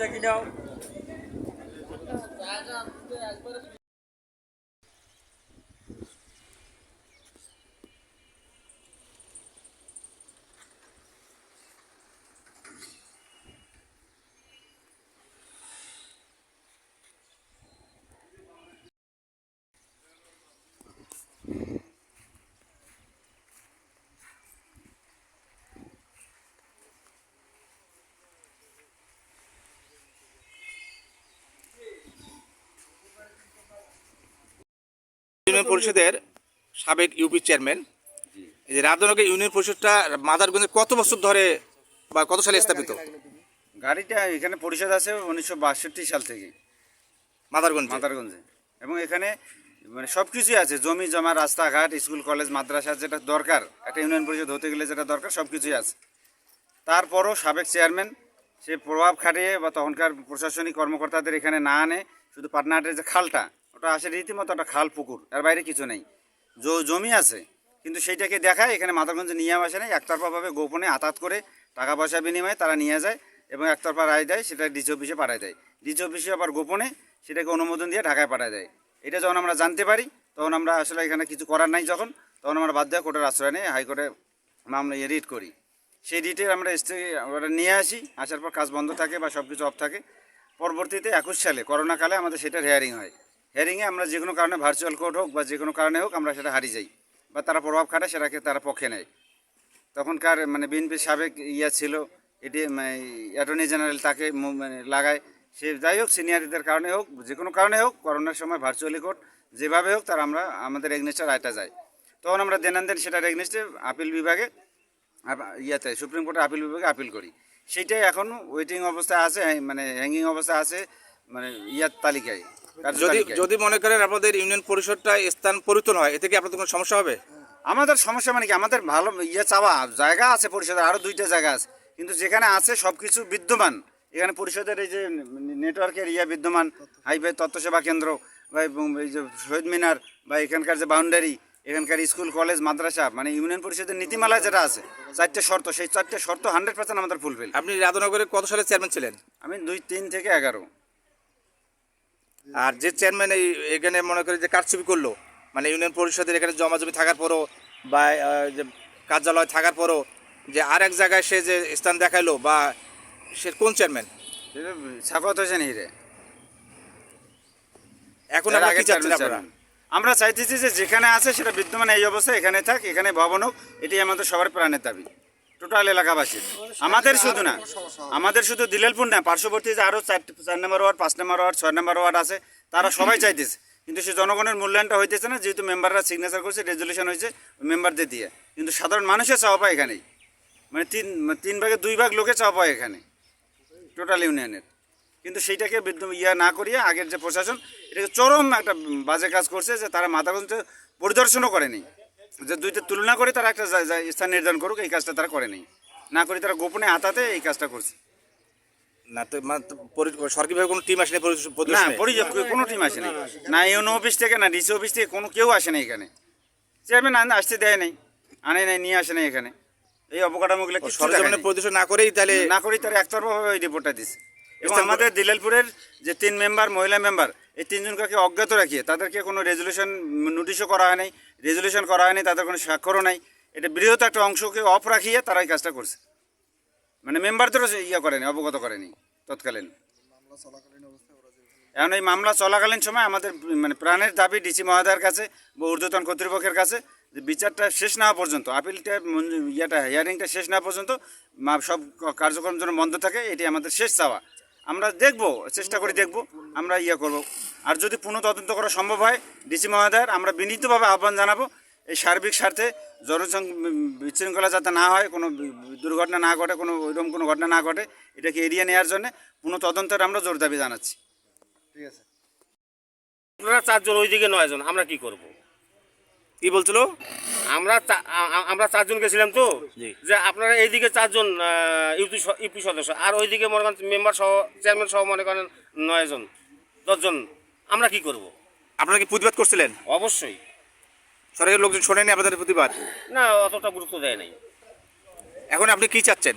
দেখি নাও। ইউনিয়ন পরিষদের সাবেক ইউপি চেয়ারম্যান। এই যে রাজনগর ইউনিয়ন পরিষদটা মাদারগঞ্জে কত বছর ধরে বা কত সালে স্থাপিত? গাড়িটা এখানে পরিষদ আছে উনিশশো বাষট্টি সাল থেকে। মাদারগঞ্জ? মাদারগঞ্জে। এবং এখানে মানে সব কিছুই আছে জমি জমা রাস্তাঘাট স্কুল কলেজ মাদ্রাসা যেটা দরকার একটা ইউনিয়ন পরিষদ হতে গেলে যেটা দরকার সব কিছুই আছে। তারপরও সাবেক চেয়ারম্যান সে প্রভাব খাটিয়ে বা তখনকার প্রশাসনিক কর্মকর্তাদের এখানে না আনে শুধু পাটনাহাটের যে খালটা ওটা আসে রীতিমতো একটা খাল পুকুর, এর বাইরে কিছু নেই। জমি আছে, কিন্তু সেইটাকে দেখায়, এখানে মাথাগঞ্জে নিয়ে আসে নাই, একতরফাভাবে গোপনে আতাত করে টাকা পয়সা বিনিময়ে তারা নিয়ে যায় এবং একতরফা রায় দেয়, সেটা ডিসি অফিসে পাঠায় দেয়। ডিসি অফিসে আবার গোপনে সেটাকে অনুমোদন দিয়ে ঢাকায় পাঠায় দেয়। এটা যখন আমরা জানতে পারি, তখন আমরা আসলে এখানে কিছু করার নাই যখন, তখন আমরা বাধ্য কোর্টের আশ্রয় নিয়ে হাইকোর্টে মামলা ইয়ে রিট করি। সেই রিটে আমরা স্ত্রী, আমরা নিয়ে আসি, আসার পর কাজ বন্ধ থাকে বা সব কিছু অফ থাকে। পরবর্তীতে একুশ সালে, করোনাকালে আমাদের সেটার হেয়ারিং হয়। হেয়ারিংয়ে আমরা যে কোনো কারণে ভার্চুয়াল কোর্ট হোক বা যে কোনো কারণে হোক আমরা সেটা হারিয়ে যাই বা তারা প্রভাব খাটায় সেটাকে তারা পক্ষে নেয়। তখনকার মানে বিএনপির সাবেক ইয়া ছিল এটি অ্যাটর্নি জেনারেল তাকে মানে লাগায়। সে যাই হোক সিনিয়রদের কারণে হোক যে কোনো কারণে হোক করোনার সময় ভার্চুয়ালি কোর্ট যেভাবে হোক তার আমরা আমাদের এগনেস্টে রায়টা যায়। তখন আমরা দেনান দেন সেটার এগনেস্টে আপিল বিভাগে ইয়াতে সুপ্রিম কোর্টের আপিল বিভাগে আপিল করি। সেটাই এখন ওয়েটিং অবস্থায় আছে হ্যাঁ, মানে হ্যাঙ্গিং অবস্থায় আছে মানে ইয়ার তালিকায়। যদি যদি মনে করেন আপনাদের ইউনিয়ন পরিষদটা স্থান পরিবর্তন হয় এতে কি আপনাদের কোনো সমস্যা হবে? আমাদের সমস্যা মানে কি? আমাদের ভালো ইয়ে চাওয়া জায়গা আছে পরিষদের আরও দুইটা জায়গা আছে। কিন্তু যেখানে আছে সব কিছু বিদ্যমান। এখানে পরিষদের এই যে নেটওয়ার্কের ইয়ে বিদ্যমান হাইওয়ে তথ্য সেবা কেন্দ্র বা এই যে শহীদ মিনার বা এখানকার যে বাউন্ডারি এখানকার স্কুল কলেজ মাদ্রাসা মানে ইউনিয়ন পরিষদের নীতিমালা যেটা আছে চারটে শর্ত সেই চারটে শর্ত হান্ড্রেড পার্সেন্ট আমাদের ফুলফিল আপনি রাজনগরে কত সালে চেয়ারম্যান ছিলেন? আমি দুই তিন থেকে এগারো। আর যে চেয়ারম্যান এই এখানে মনে করেন যে কারচুপি করল মানে ইউনিয়ন পরিষদের এখানে জমা জমি থাকার পরও বা যে কার্যালয় থাকার পরও যে আর এক জায়গায় সে যে স্থান দেখাইলো বা সে কোন চেয়ারম্যান সাফাত হোসেন হিরে। এখন আগে। আমরা চাইতেছি যে যেখানে আছে সেটা বিদ্যমান এই অবস্থায় এখানে থাক এখানে ভবন হোক এটাই আমাদের সবার প্রাণের দাবি। টোটাল এলাকাবাসীর আমাদের শুধু না আমাদের শুধু দিলেলপুর না পার্শ্ববর্তী যে আরও চার চার নম্বর ওয়ার্ড পাঁচ নম্বর ওয়ার্ড ছয় নম্বর ওয়ার্ড আছে তারা সবাই চাইতেছে। কিন্তু সে জনগণের মূল্যায়নটা হইতেছে না যেহেতু মেম্বাররা সিগনেচার করছে রেজলিউশন হয়েছে মেম্বারদের দিয়ে। কিন্তু সাধারণ মানুষের চাওয়া পায় এখানেই। মানে তিন তিন ভাগে দুই ভাগ লোকে চাওয়া পায় এখানে টোটাল ইউনিয়নের। কিন্তু সেইটাকে ইয়া না করিয়ে আগের যে প্রশাসন এটাকে চরম একটা বাজে কাজ করছে যে তারা মাথাগঞ্জ পরিদর্শনও করেনি। যে দুইটা তুলনা করে তারা একটা স্থান নির্ধারণ করুক এই কাজটা তারা করেনি না করে তারা গোপনে আতাতে এই কাজটা করছে। না তো মানে সরকারিভাবে কোনো টিম আসেনি না পরিদর্শনে? কোনো টিম আসেনি। না ইউনো অফিস থেকে না ডিসি অফিস থেকে কোনো কেউ আসে না এখানে চেয়ারম্যান আসতে দেয় নাই আনে নাই নিয়ে আসে নাই এখানে। এই অবকাঠামোগুলো কিছু সরজমিনে পরিদর্শন না করেই তাহলে না করেই তারা একতরফাভাবে ওই রিপোর্টটা দিছে। এবং আমাদের দিলালপুরের যে তিন মেম্বার মহিলা মেম্বার এই তিনজনকে অজ্ঞাত রাখিয়ে তাদেরকে কোনো রেজলিউশন নোটিশও করা হয় নাই রেজলিউশন করা হয়নি তাদের কোনো স্বাক্ষরও নাই। এটা বৃহৎ একটা অংশকে অফ রাখিয়ে তারা এই কাজটা করছে। মানে মেম্বারদেরও ইয়ে করেনি অবগত করেনি তৎকালীন। এখন এই মামলা চলাকালীন সময় আমাদের মানে প্রাণের দাবি ডিসি মহোদয়ের কাছে বা ঊর্ধ্বতন কর্তৃপক্ষের কাছে যে বিচারটা শেষ না হওয়া পর্যন্ত আপিলটা ইয়েটা হিয়ারিংটা শেষ না পর্যন্ত সব কার্যক্রম যেন বন্ধ থাকে এটি আমাদের শেষ চাওয়া। আমরা দেখব, চেষ্টা করে দেখব, আমরা ইয়ে করব। আর যদি পুনঃ তদন্ত করা সম্ভব হয়, ডিসি মহোদয়ের, আমরা বিনীতভাবে আহ্বান জানাব, এই সার্বিক স্বার্থে জনসং বিশৃঙ্খলা যাতে না হয়, কোনো দুর্ঘটনা না ঘটে, কোনো ওইরকম কোনো ঘটনা না ঘটে, এটাকে এড়িয়ে নেওয়ার জন্য পুনঃ তদন্তের আমরা জোর দাবি জানাচ্ছি। ঠিক আছে আপনারা চারজন ওইদিকে নয়জন আমরা কি করব? কি বলছিল? আমরা আমরা চারজন গেছিলাম তো? যে আপনারা এইদিকে চারজন ইউপি ইউপি সদস্য আর ওইদিকে মনে করেন মেম্বার সহ চেয়ারম্যান সহ মনে করেন নয়জন দশজন আমরা কি করব? আপনারা কি প্রতিবাদ করছিলেন? অবশ্যই। সরকারি লোকজন শোনেনি আপনাদের প্রতিবাদ? না অতটা গুরুত্ব দেয় নাই। এখন আপনি কি চাচ্ছেন?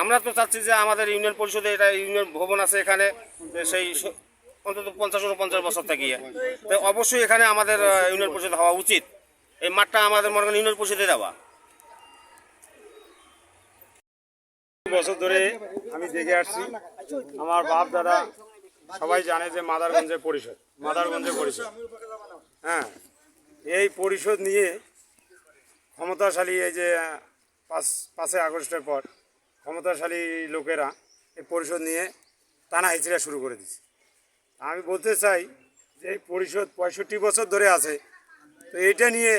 আমরা তো চাচ্ছি যে আমাদের ইউনিয়ন পরিষদে এটা ইউনিয়ন ভবন আছে এখানে সেই অন্তত পঞ্চাশ পঞ্চাশ বছর থেকে। তো অবশ্যই এখানে আমাদের ইউনিয়ন পরিষদ হওয়া উচিত। এই মাঠটা আমাদের মনে করেন ইউনিয়ন পরিষদে দেওয়া। বছর ধরে আমি দেখে আসছি, আমার বাপ দাদা সবাই জানে যে মাদারগঞ্জের পরিষদ মাদারগঞ্জের পরিষদ। হ্যাঁ এই পরিষদ নিয়ে ক্ষমতাশালী এই যে পাঁচ, পাঁচই আগস্টের পর ক্ষমতাশালী লোকেরা এই পরিষদ নিয়ে টানা হিচড়া শুরু করে দিচ্ছে আমি বলতে চাই যে এই পরিষদ পঁয়ষট্টি বছর ধরে আছে তো এটা নিয়ে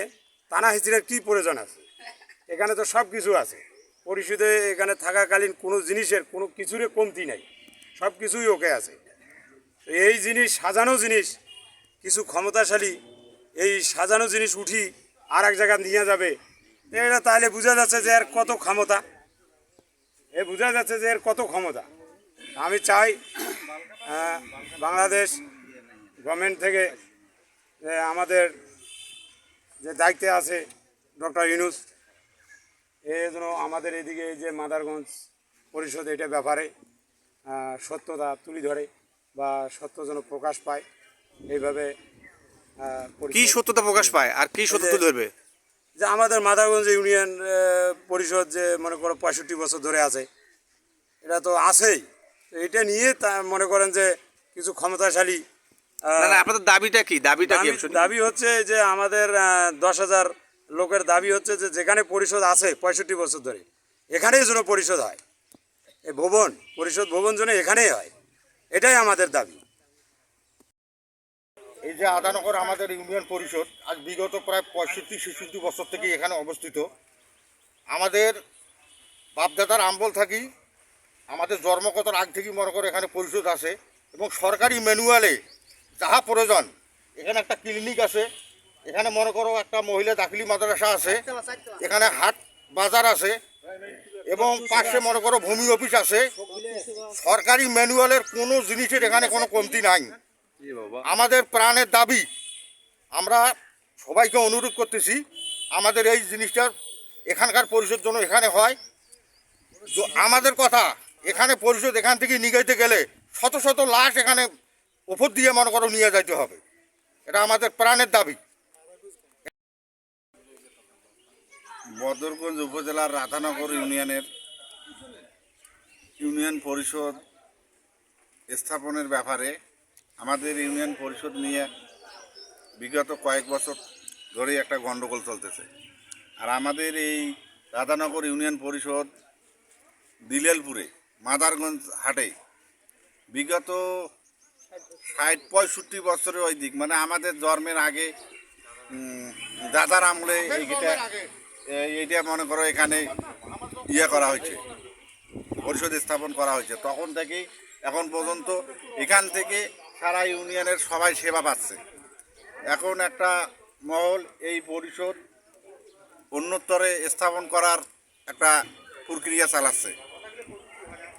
টানা হিচড়ার কী প্রয়োজন আছে? এখানে তো সব কিছু আছে। পরিষদে এখানে থাকাকালীন কোনো জিনিসের কোনো কিছুরে কমতি নাই। সব কিছুই ওকে আছে। এই জিনিস, সাজানো জিনিস, কিছু ক্ষমতাশালী এই সাজানো জিনিস উঠি আর এক জায়গায় নিয়ে যাবে, এটা তাহলে বোঝা যাচ্ছে যে এর কত ক্ষমতা। এ বোঝা যাচ্ছে যে এর কত ক্ষমতা। আমি চাই বাংলাদেশ গভর্নমেন্ট থেকে আমাদের যে দায়িত্বে আছে ডক্টর ইউনুস এ যেন আমাদের এদিকে যে মাদারগঞ্জ পরিষদ এটা ব্যাপারে সত্যতা তুলি ধরে বা সত্য যেন প্রকাশ পায় এইভাবে কি সত্যতা প্রকাশ পায়? আর কি সত্য তুলে ধরবে? যে আমাদের মাদারগঞ্জ ইউনিয়ন পরিষদ যে মনে করো পঁয়ষট্টি বছর ধরে আছে এটা তো আছেই। এটা নিয়ে তা মনে করেন যে কিছু ক্ষমতাশালী না না আপনাদের দাবিটা কি? দাবিটা কি দাবি- আমি শুনি। দাবি হচ্ছে যে আমাদের দশ হাজার লোকের দাবি হচ্ছে যে যেখানে পরিষদ আছে পঁয়ষট্টি বছর ধরে এখানেই যেন পরিষদ হয়। এই ভবন পরিষদ ভবন যেন এখানেই হয় এটাই আমাদের দাবি। এই যে আদানগর আমাদের ইউনিয়ন পরিষদ আজ বিগত প্রায় পঁয়ষট্টি ছেষট্টি বছর থেকে এখানে অবস্থিত। আমাদের বাপদাদার আমবল থাকি আমাদের জন্মগতর আগ থেকেই মনে করে এখানে পরিষদ আছে এবং সরকারি ম্যানুয়ালে যাহা প্রয়োজন। এখানে একটা ক্লিনিক আছে। এখানে মনে করো একটা মহিলা দাখিলি মাদ্রাসা আছে। এখানে হাট বাজার আছে। এবং পাশে মনে করো ভূমি অফিস আছে। সরকারি ম্যানুয়ালের কোনো জিনিসের এখানে কোনো কমতি নাই। আমাদের প্রাণের দাবি আমরা সবাইকে অনুরোধ করতেছি আমাদের এই জিনিসটার এখানকার পরিষদ জন্য এখানে হয়। আমাদের কথা এখানে পরিষদ এখান থেকে নিগাইতে গেলে শত শত লাশ এখানে উপর দিয়ে মনে করো নিয়ে যাইতে হবে। এটা আমাদের প্রাণের দাবি। বদরগঞ্জ উপজেলার রাধানগর ইউনিয়নের ইউনিয়ন পরিষদ স্থাপনের ব্যাপারে আমাদের ইউনিয়ন পরিষদ নিয়ে বিগত কয়েক বছর ধরে একটা গণ্ডগোল চলতেছে। আর আমাদের এই রাধানগর ইউনিয়ন পরিষদ দিলেলপুরে, মাদারগঞ্জ হাটে বিগত ষাট পঁয়ষট্টি বছরের ওই দিক। মানে আমাদের জন্মের আগে দাদার আমলে এইটা, এই- এইটা মনে করো এখানে ইয়ে করা হয়েছে, পরিষদ স্থাপন করা হয়েছে। তখন থেকেই, এখন পর্যন্ত এখান থেকে সারা ইউনিয়নের সবাই সেবা পাচ্ছে। এখন একটা মহল এই পরিষদ অন্যতরে স্থাপন করার একটা প্রক্রিয়া চালাচ্ছে।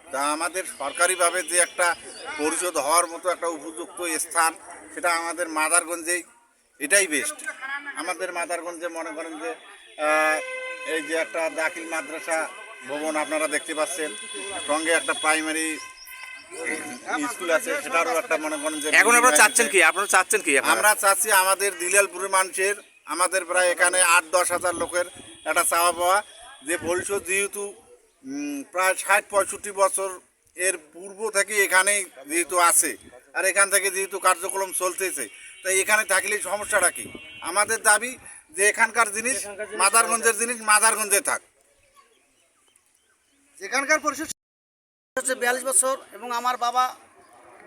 তা আমাদের সরকারিভাবে যে একটা পরিষদ হওয়ার মতো একটা উপযুক্ত স্থান সেটা আমাদের মাদারগঞ্জেই এটাই বেস্ট আমাদের মাদারগঞ্জে মনে করেন যে এই যে একটা দাখিল মাদ্রাসা ভবন আপনারা দেখতে পাচ্ছেন সঙ্গে একটা প্রাইমারি স্কুল আছে সেটারও একটা মনে করেন যে এখন আপনারা চাচ্ছেন কি? আপনারা চাচ্ছেন কি আমরা চাচ্ছি আমাদের দিলালপুরের মানুষের আমাদের প্রায় এখানে আট দশ হাজার লোকের একটা চাওয়া পাওয়া যে পরিষদ যেহেতু প্রায় ষাট পঁয়ষট্টি বছর এর পূর্ব থেকে এখানে যেহেতু আছে আর এখান থেকে যেহেতু কার্যক্রম চলতেছে তাই এখানে থাকলে সমস্যাটা কি? আমাদের দাবি যে এখানকার জিনিস মাদারগঞ্জের জিনিস মাদারগঞ্জে থাক। যেখানকার পরিষদ হচ্ছে বিয়াল্লিশ বছর এবং আমার বাবা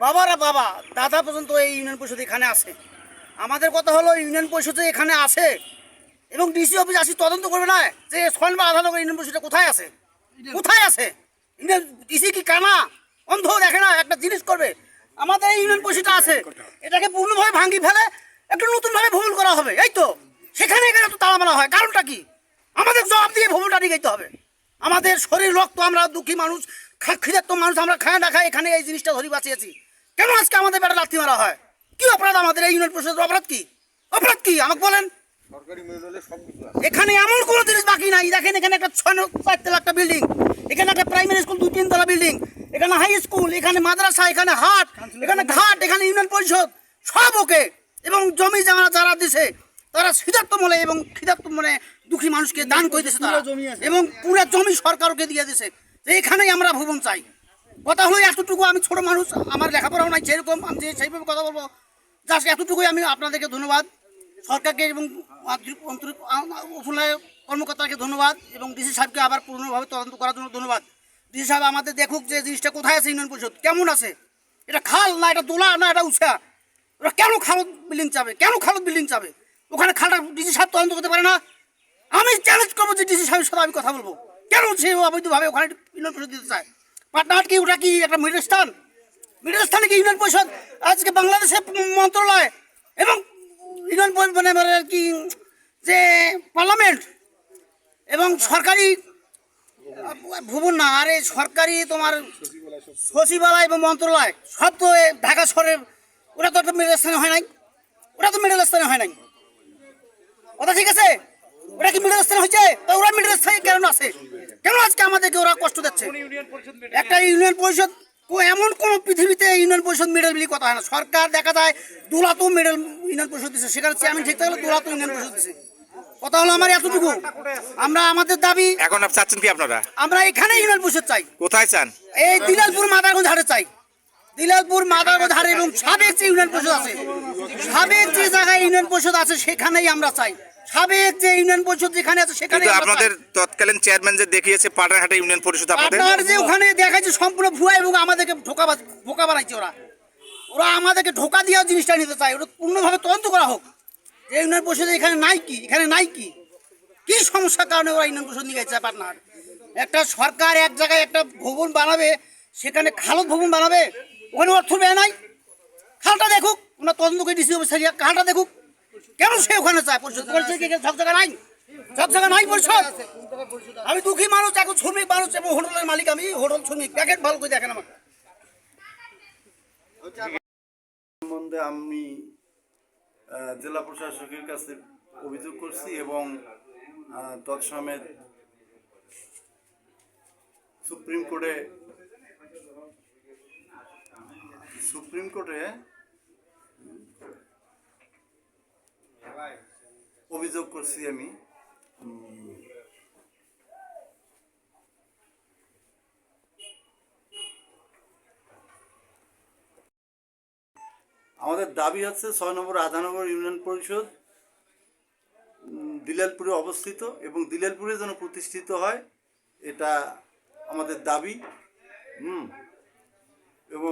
বাবারা বাবা দাদা পর্যন্ত এই ইউনিয়ন পরিষদ এখানে আছে। আমাদের কথা হলো ইউনিয়ন পরিষদ এখানে আছে এবং ডিসি অফিস আসি তদন্ত করবে না যে নম্বর আধানগর ইউনিয়ন পরিষদটা কোথায় আছে। কোথায় আছে? ডিসি কি কানা? অন্ধ দেখে না, একটা জিনিস করবে। আমাদের এই ইউনিয়ন পরিষদটা আছে। এটাকে পূর্ণভাবে ভাঙি ফেলে একটু নতুনভাবে ভ্রমণ করা হবে, এই তো। সেখানে এখানে তো তালা মারা হয়, কারণটা কি? আমাদের জবাব দিয়ে ভ্রমণটা নিয়ে যেতে হবে। আমাদের শরীর রক্ত, আমরা দুঃখী মানুষ, খা- ক্ষুধার্ত মানুষ, আমরা খায় না খাই এখানে এই জিনিসটা ধরি বাঁচিয়েছি। কেন আজকে আমাদের বেটা লাথি মারা হয়? কি অপরাধ আমাদের এই ইউনিয়ন পরিষদের অপরাধ কি? অপরাধ কি? আমাকে বলেন। এখানে এমন কোনো জিনিস বাকি নাই। দেখেন এখানে একটা ছয় চারটে লাখ বিল্ডিং এখানে একটা প্রাইমারি স্কুল দুই তিনতলা বিল্ডিং এখানে হাই স্কুল এখানে মাদ্রাসা এখানে হাট এখানে ঘাট এখানে ইউনিয়ন পরিষদ। সব ওকে। এবং জমি যারা যারা দিছে তারা সিদ্ধার্থ মনে এবং সিদ্ধার্থ মনে দুঃখী মানুষকে দান করে দিয়েছে তারা। এবং পুরো জমি সরকারকে দিয়ে দিয়েছে তো এখানেই আমরা ভবন চাই। কথা হলো এতটুকু আমি ছোট মানুষ আমার লেখাপড়াও নাই যেরকম আমি যে সেইভাবে কথা বলব। জাস্ট এতটুকুই আমি আপনাদেরকে ধন্যবাদ। সরকারকে এবং উপনয় কর্মকর্তাকে ধন্যবাদ এবং ডিসি সাহেবকে আবার পূর্ণভাবে তদন্ত করার জন্য ধন্যবাদ। ডিসি সাহেব আমাদের দেখুক যে জিনিসটা কোথায় আছে ইউনিয়ন পরিষদ, কেমন আছে? এটা খাল না, এটা দোলা না, এটা উঁচা ওরা কেন খালত বিল্ডিং চাবে? কেন খালত বিল্ডিং চাবে? ওখানে খালটা ডিসি সাহেব তদন্ত করতে পারে না? আমি চ্যালেঞ্জ করব যে ডিসি সাহেবের সাথে আমি কথা বলব। কেন সে অবৈধভাবে ওখানে ইউনিয়ন পরিষদ দিতে চায়? পাটনাহাট কি ওটা কি একটা মিডল স্থান মিডল স্থানে কি ইউনিয়ন পরিষদ? আজকে বাংলাদেশের মন্ত্রণালয় এবং ইউনিয়ন পরি- মানে আর কি যে পার্লামেন্ট এবং সরকারি ভবন না আরে সরকারি তোমার সচিবালয় এবং মন্ত্রণালয় সব তো ঢাকা শহরে ওটা তো একটা মিডল স্থানে হয় নাই। ওটা তো মিডল স্থানে হয় নাই। ওটা ঠিক আছে? ওটা কি মিডল স্থানে হয়েছে? তো ওরা মিডল স্থানে কেন আছে? কেন আজকে আমাদেরকে ওরা কষ্ট দিচ্ছে? একটা ইউনিয়ন পরিষদ এমন কোন পৃথিবীতে ইউনিয়ন পরিষদ মিডল বিলি কথা হয় না। সরকার দেখা যায় দোলাতো মেডেল ইউনিয়ন পরিষদ দিচ্ছে সেখানে চেয়ারম্যান ঠিক থাকলে দোলাতো ইউনিয়ন পরিষদ দিচ্ছে কথা হলো আমার এতটুকু। আমরা আমাদের দাবি এখন চাচ্ছেন কি আপনারা? আমরা এখানে ইউনিয়ন পরিষদ চাই। কোথায় চান? এই দিলালপুর মাদারগঞ্জ হাটে চাই। দিলালপুর মাদারগঞ্জ হাটে এবং সাবেক যে ইউনিয়ন পরিষদ আছে সাবেক যে জায়গায় ইউনিয়ন পরিষদ আছে সেখানেই আমরা চাই। সাবেক যে ইউনিয়ন পরিষদ যেখানে আছে সেখানে কিন্তু আপনাদের তৎকালীন চেয়ারম্যান যে দেখিয়েছে পাটারহাটে ইউনিয়ন পরিষদ আপনাদের? আপনার যে ওখানে দেখাচ্ছে সম্পূর্ণ ভুয়া এবং আমাদেরকে ধোকা বাজ- ধোকা বানাইছে ওরা। ওরা আমাদেরকে ধোকা দিয়ে জিনিসটা নিতে চায়। ওটা পূর্ণভাবে তদন্ত করা হোক। যে ইউনিয়ন পরিষদ এখানে নাই কি? এখানে নাই কি? কি সমস্যার কারণে ওরা ইউনিয়ন পরিষদ নিয়ে গেছে পাটনার একটা সরকার এক জায়গায় একটা ভবন বানাবে সেখানে খালত ভবন বানাবে ওখানে অর্থ ব্যয় নাই। খালটা দেখুক ওনার তদন্ত করে ডিসি অফিসার খালটা দেখুক। কেন সে ওখানে চায় পরিষদ পরিষদ কি? জায়গা নাই? জায়গা নাই পরিষদ আমি দুঃখী মানুষ, এখন শ্রমিক মানুষ, এবং হোটেলের মালিক আমি, হোটেল শ্রমিক। প্যাকেট ভালো করে দেখেন আমাকে। সম্বন্ধে আমি জেলা প্রশাসকের কাছে অভিযোগ করছি এবং তৎসমেত সুপ্রিম কোর্টে সুপ্রিম কোর্টে অভিযোগ করছি আমি। আমাদের দাবি হচ্ছে ছয় নম্বর আধানগর ইউনিয়ন পরিষদ দিলালপুরে অবস্থিত এবং দিলালপুরে যেন প্রতিষ্ঠিত হয়, এটা আমাদের দাবি। হুম। এবং